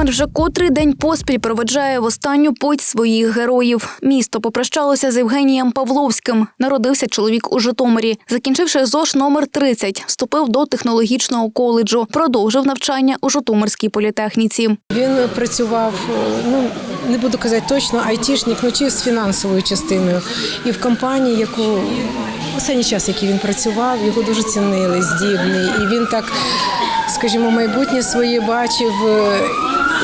Житомир вже котрий день поспіль проведжає в останню путь своїх героїв. Місто попрощалося з Євгенієм Павловським. Народився чоловік у Житомирі. Закінчивши ЗОШ номер 30, вступив до технологічного коледжу. Продовжив навчання у Житомирській політехніці. Він працював, е, ну не буду казати точно, айтішник, ну чи з фінансовою частиною. І в компанії, яку останній час, який він працював, його дуже цінили, здібний. І він так, скажімо, майбутнє своє бачив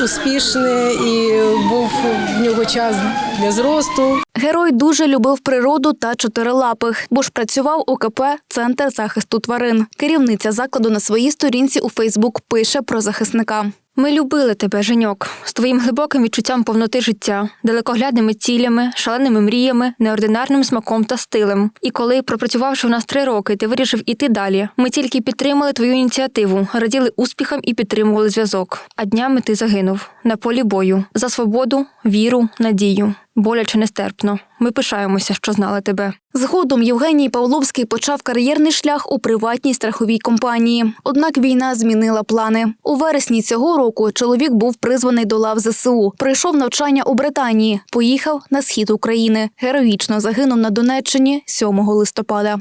успішне і був в нього час для зросту. Герой дуже любив природу та чотирилапих, бо ж працював у КП Центр захисту тварин. Керівниця закладу на своїй сторінці у Фейсбук пише про захисника. Ми любили тебе, Женьок, з твоїм глибоким відчуттям повноти життя, далекоглядними цілями, шаленими мріями, неординарним смаком та стилем. І коли, пропрацювавши в нас три роки, ти вирішив іти далі. Ми тільки підтримали твою ініціативу, раділи успіхам і підтримували зв'язок. А днями ти загинув на полі бою за свободу, віру, надію. Боляче нестерпно. Ми пишаємося, що знали тебе. Згодом Євгеній Павловський почав кар'єрний шлях у приватній страховій компанії. Однак війна змінила плани. У вересні цього року чоловік був призваний до лав ЗСУ. Пройшов навчання у Британії, поїхав на схід України. Героїчно загинув на Донеччині 7 листопада.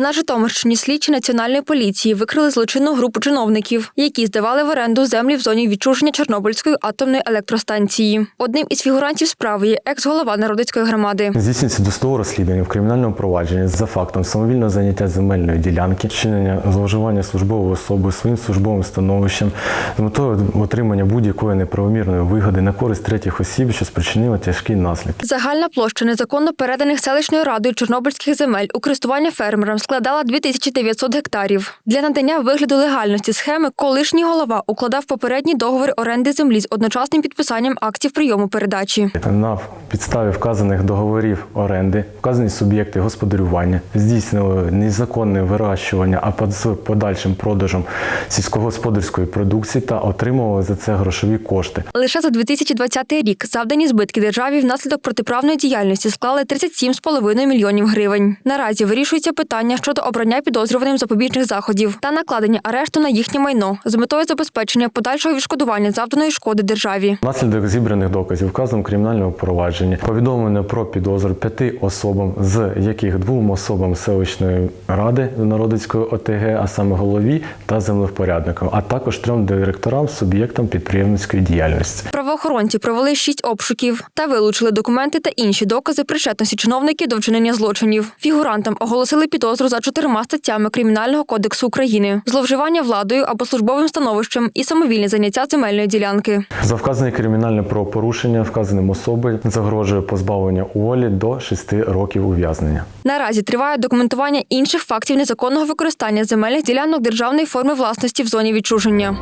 На Житомирщині слідчі національної поліції викрили злочинну групу чиновників, які здавали в оренду землі в зоні відчуження Чорнобильської атомної електростанції. Одним із фігурантів справи є екс-голова народицької громади. Здійснюється досудове розслідування в кримінальному провадженні за фактом самовільного заняття земельної ділянки, вчинення зловживання службовою особою своїм службовим становищем з метою отримання будь-якої неправомірної вигоди на користь третіх осіб, що спричинило тяжкі наслідки. Загальна площа незаконно переданих селищною радою чорнобильських земель у користування фермерам складала 2900 гектарів. Для надання вигляду легальності схеми колишній голова укладав попередній договір оренди землі з одночасним підписанням актів прийому передачі. На підставі вказаних договорів оренди вказані суб'єкти господарювання здійснили незаконне вирощування, а з подальшим продажем сільськогосподарської продукції та отримували за це грошові кошти. Лише за 2020 рік завдані збитки державі внаслідок протиправної діяльності склали 37,5 мільйонів гривень. Наразі вирішується питання щодо обрання підозрюваним запобіжних заходів та накладення арешту на їхнє майно з метою забезпечення подальшого відшкодування завданої шкоди державі. Внаслідок зібраних доказів вказом кримінального провадження повідомлено про підозру п'яти особам, з яких двом особам селищної ради Народицької ОТГ, а саме голові та землевпорядникам, а також трьом директорам суб'єктам підприємницької діяльності. Правоохоронці провели шість обшуків та вилучили документи та інші докази причетності чиновників до вчинення злочинів. Фігурантам оголосили підозру за чотирма статтями Кримінального кодексу України: зловживання владою або службовим становищем і самовільне заняття земельної ділянки. За вказане кримінальне правопорушення вказаним особи загрожує позбавлення волі до 6 років ув'язнення. Наразі триває документування інших фактів незаконного використання земельних ділянок державної форми власності в зоні відчуження.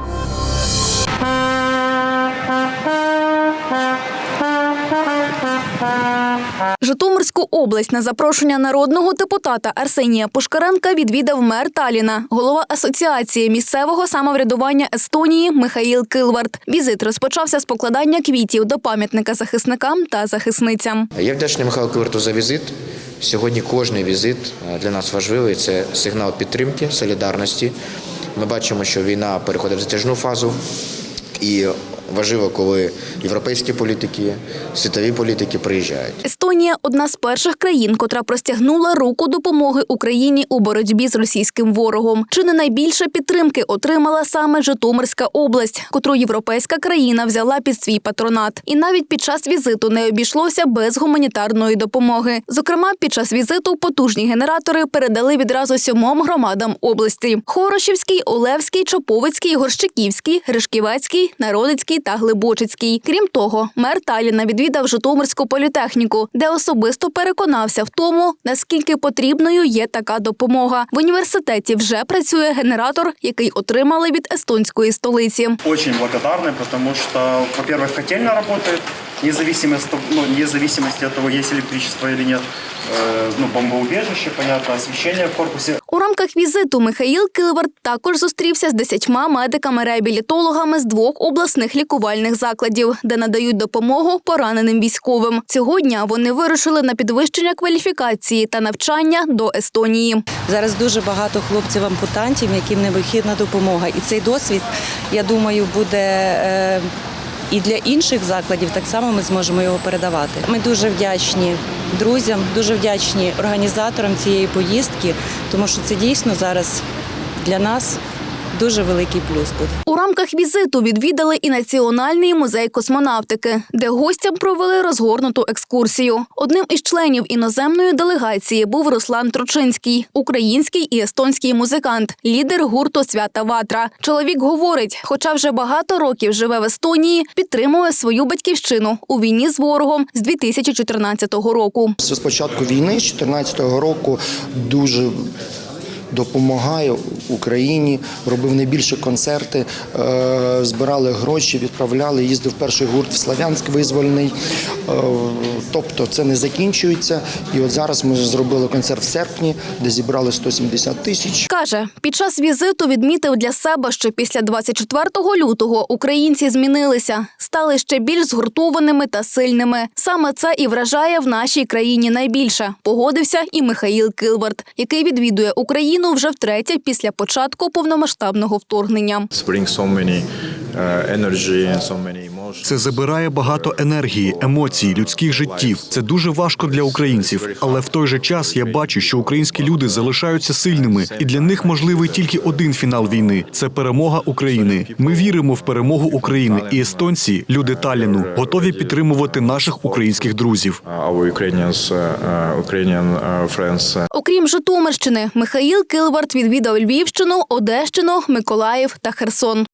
Житомирську область на запрошення народного депутата Арсенія Пушкаренка відвідав мер Таліна, голова асоціації місцевого самоврядування Естонії Михаїл Килвард. Візит розпочався з покладання квітів до пам'ятника захисникам та захисницям. Я вдячний Михайлу Киверту за візит. Сьогодні кожний візит е, для нас важливий. Це сигнал підтримки, солідарності. Ми бачимо, що війна переходить в затяжну фазу, і важливо, коли європейські політики, світові політики приїжджають. Естонія одна з перших країн, котра простягнула руку допомоги Україні у боротьбі з російським ворогом. Чи не найбільше підтримки отримала саме Житомирська область, котру європейська країна взяла під свій патронат. І навіть під час візиту не обійшлося без гуманітарної допомоги. Зокрема, під час візиту потужні генератори передали відразу сьомом громадам області: Хорошівський, Олевський, Чоповицький, Горщиківський, Гришківецький, Народицький та Глибочицький. Крім того, мер Таліна відвідав Житомирську політехніку, де особисто переконався в тому, наскільки потрібною є така допомога. В університеті вже працює генератор, який отримали від естонської столиці. Очень благодарны, потому что, во-первых, котельная работает, вне зависимости, ну, вне зависимости от того, есть электричество или нет, э, ну, бомбоубежище, понятно, освещение в корпусе. У рамках візиту Михаїл Килвард також зустрівся з десятьма медиками-реабілітологами з двох обласних лікувальних закладів, де надають допомогу пораненим військовим. Цього дня вони вирушили на підвищення кваліфікації та навчання до Естонії. Зараз дуже багато хлопців-ампутантів, яким необхідна допомога. І цей досвід, я думаю, буде. І для інших закладів так само ми зможемо його передавати. Ми дуже вдячні друзям, дуже вдячні організаторам цієї поїздки, тому що це дійсно зараз для нас дуже великий плюс буде. У рамках візиту відвідали і Національний музей космонавтики, де гостям провели розгорнуту екскурсію. Одним із членів іноземної делегації був Руслан Трочинський, український і естонський музикант, лідер гурту Свята Ватра. Чоловік говорить, хоча вже багато років живе в Естонії, підтримує свою батьківщину у війні з ворогом з 2014 року. З початку війни, з 2014 року, дуже допомагає Україні, робив найбільші концерти, е, збирали гроші, відправляли, їздив перший гурт в Славянськ визвольний. Е, Тобто це не закінчується. І от зараз ми зробили концерт в серпні, де зібрали 170 тисяч. Каже, під час візиту відмітив для себе, що після 24 лютого українці змінилися, стали ще більш згуртованими та сильними. Саме це і вражає в нашій країні найбільше. Погодився і Михаїл Килвард, який відвідує Україну вже втретє після початку повномасштабного вторгнення. Це забирає багато енергії, емоцій, людських життів. Це дуже важко для українців. Але в той же час я бачу, що українські люди залишаються сильними, і для них можливий тільки один фінал війни це перемога України. Ми віримо в перемогу України, і естонці, люди Талліну, готові підтримувати наших українських друзів. Окрім Житомирщини, Михаїл Килвард відвідав Львівщину, Одещину, Миколаїв та Херсон.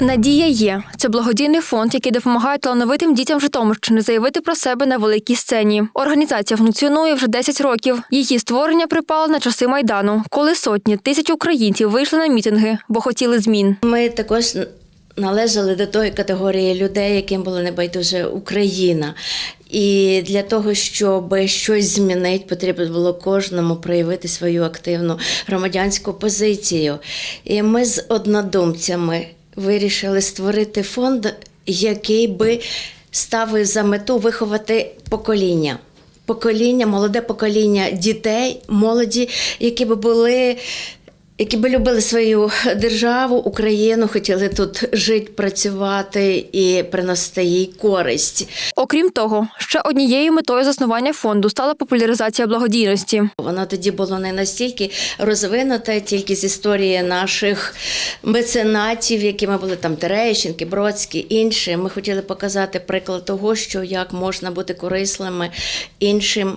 Надія є. Це благодійний фонд, який допомагає талановитим дітям Житомирщини заявити про себе на великій сцені. Організація функціонує вже 10 років. Її створення припало на часи майдану, коли сотні тисяч українців вийшли на мітинги, бо хотіли змін. Ми також належали до тої категорії людей, яким була небайдуже Україна. І для того, щоб щось змінити, потрібно було кожному проявити свою активну громадянську позицію. І ми з однодумцями вирішили створити фонд, який би ставив за мету виховати покоління. Покоління, молоде покоління дітей, молоді, які би були які би любили свою державу, Україну, хотіли тут жити, працювати і приносити їй користь. Окрім того, ще однією метою заснування фонду стала популяризація благодійності. Воно тоді було не настільки розвинуте, тільки з історії наших меценатів, якими були там Терещенки, Бродські, інші. Ми хотіли показати приклад того, що як можна бути корисними іншим.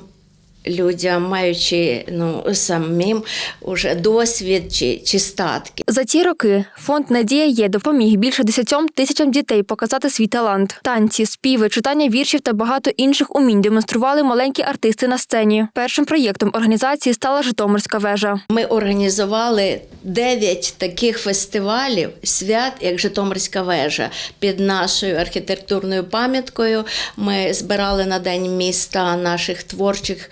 Людям, маючи ну самим уже досвід чи, чи статки. За ці роки фонд Надія є допоміг більше десятьом тисячам дітей показати свій талант. Танці, співи, читання віршів та багато інших умінь демонстрували маленькі артисти на сцені. Першим проєктом організації стала Житомирська вежа. Ми організували дев'ять таких фестивалів свят, як Житомирська вежа, під нашою архітектурною пам'яткою. Ми збирали на день міста наших творчих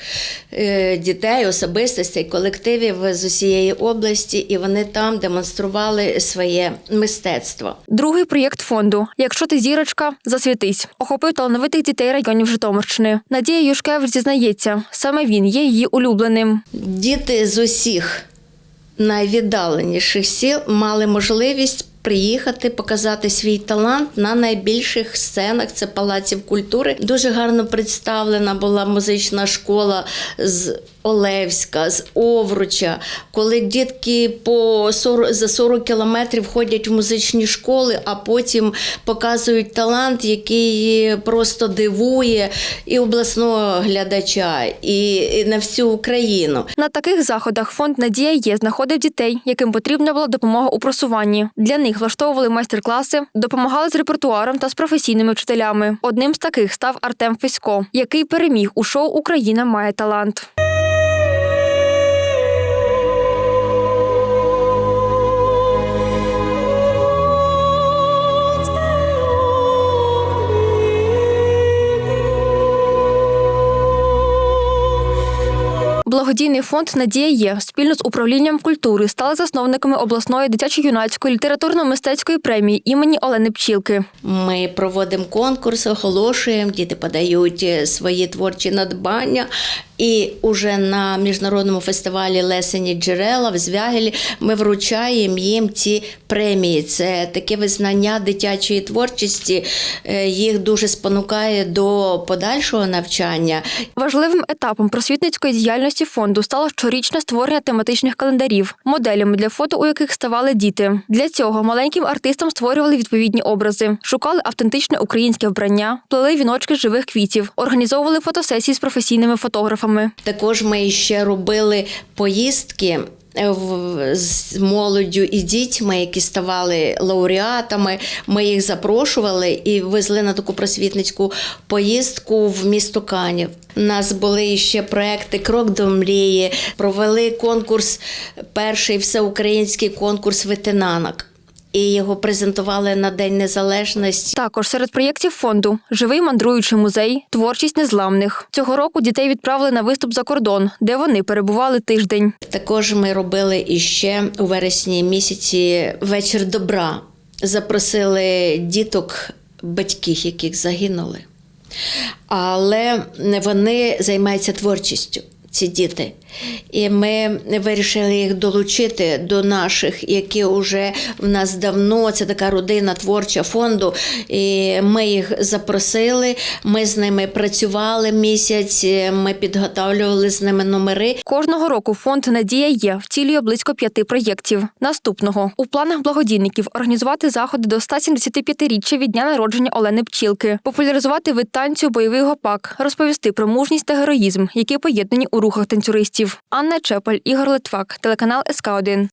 дітей, особистостей, колективів з усієї області, і вони там демонстрували своє мистецтво. Другий проєкт фонду Якщо ти зірочка, засвітись охопив талановитих дітей районів Житомирщини. Надія Юшкевич зізнається, саме він є її улюбленим. Діти з усіх найвіддаленіших сіл мали можливість приїхати, показати свій талант на найбільших сценах. Це палаців культури. Дуже гарно представлена була музична школа з Олевська, з Овруча, коли дітки по 40, за 40 кілометрів ходять в музичні школи, а потім показують талант, який просто дивує і обласного глядача, і, на всю Україну. На таких заходах фонд Надія є знаходив дітей, яким потрібна була допомога у просуванні. Для них влаштовували майстер-класи, допомагали з репертуаром та з професійними вчителями. Одним з таких став Артем Фесько, який переміг у шоу Україна має талант. Благодійний фонд Надія є спільно з управлінням культури стали засновниками обласної дитячо-юнацької літературно-мистецької премії імені Олени Пчілки. Ми проводимо конкурс, оголошуємо, діти подають е, свої творчі надбання. І уже на міжнародному фестивалі Лесені джерела в Звягелі ми вручаємо їм ці премії. Це таке визнання дитячої творчості. е, Їх дуже спонукає до подальшого навчання. Важливим етапом просвітницької діяльності фонду стало щорічне створення тематичних календарів, моделями для фото, у яких ставали діти. Для цього маленьким артистам створювали відповідні образи, шукали автентичне українське вбрання, плели віночки з живих квітів, організовували фотосесії з професійними фотографами. Також ми ще робили поїздки. е, З молоддю і дітьми, які ставали лауреатами, ми їх запрошували і везли на таку просвітницьку поїздку в місто Канів. У нас були ще проекти Крок до мрії. Провели конкурс, перший всеукраїнський конкурс ветенанок. І його презентували на День Незалежності. Також серед проєктів фонду живий мандруючий музей, творчість незламних. Цього року дітей відправили на виступ за кордон, де вони перебували тиждень. Також ми робили іще у вересні місяці вечір добра. Запросили діток, батьків, яких загинули. Але вони займаються творчістю, ці діти. І ми вирішили їх долучити до наших, які вже в нас давно, це така родина творча фонду. І ми їх запросили, ми з ними працювали місяць, ми підготовлювали з ними номери. Кожного року фонд Надія є втілює близько п'яти проєктів. Наступного у планах благодійників організувати заходи до 175-річчя від дня народження Олени Пчілки, популяризувати вид танцю бойовий гопак, розповісти про мужність та героїзм, які поєднані у рухах танцюристів. Анна Чепель, Ігор Литвак, телеканал СК 1